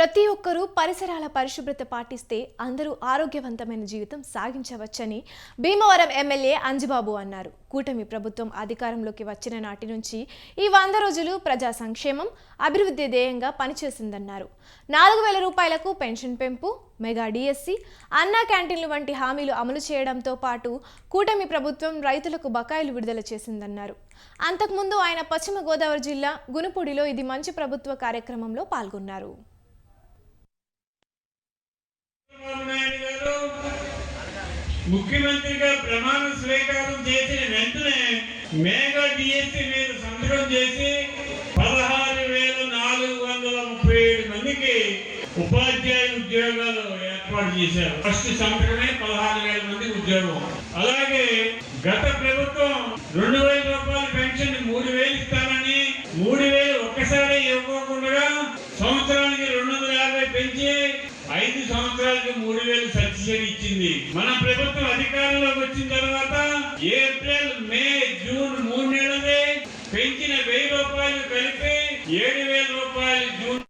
ప్రతి ఒక్కరూ పరిసరాల పరిశుభ్రత పాటిస్తే అందరూ ఆరోగ్యవంతమైన జీవితం సాగించవచ్చని భీమవరం ఎమ్మెల్యే అంజబాబు అన్నారు. కూటమి ప్రభుత్వం అధికారంలోకి వచ్చిన నాటి నుంచి ఈ వంద రోజులు ప్రజా సంక్షేమం అభివృద్ధి ధ్యేయంగా పనిచేసిందన్నారు. నాలుగు వేల రూపాయలకు పెన్షన్ పెంపు మెగా డిఎస్సి అన్నా క్యాంటీన్లు వంటి హామీలు అమలు చేయడంతో పాటు కూటమి ప్రభుత్వం రైతులకు బకాయిలు విడుదల చేసిందన్నారు. అంతకుముందు ఆయన పశ్చిమ గోదావరి జిల్లా గునుపూడిలో ఇది మంచి ప్రభుత్వ కార్యక్రమంలో పాల్గొన్నారు. ముఖ్యమంత్రిగా ప్రమాణ స్వీకారం చేసిన వెంటనే మేఘా డిఎస్సి మీద సంతకం చేసి పదహారు వేల నాలుగు వందల ముప్పై ఏడు మందికి ఉపాధ్యాయ ఉద్యోగాలు ఏర్పాటు చేశారు. ఫస్ట్ సంతకమే పదహారు వేల మందికి ఉద్యోగం. అలాగే గత ప్రభుత్వం రెండు వేల రూపాయల పెన్షన్ మూడు వేలు ఇస్తానని మూడు ఐదు సంవత్సరాలకు మూడు వేలు సబ్సిడీ ఇచ్చింది. మన ప్రభుత్వం అధికారంలోకి వచ్చిన తర్వాత ఏప్రిల్ మే జూన్ మూడు నెలలే పెంచిన వెయ్యి రూపాయలు కలిపి ఏడు వేల రూపాయలు జూన్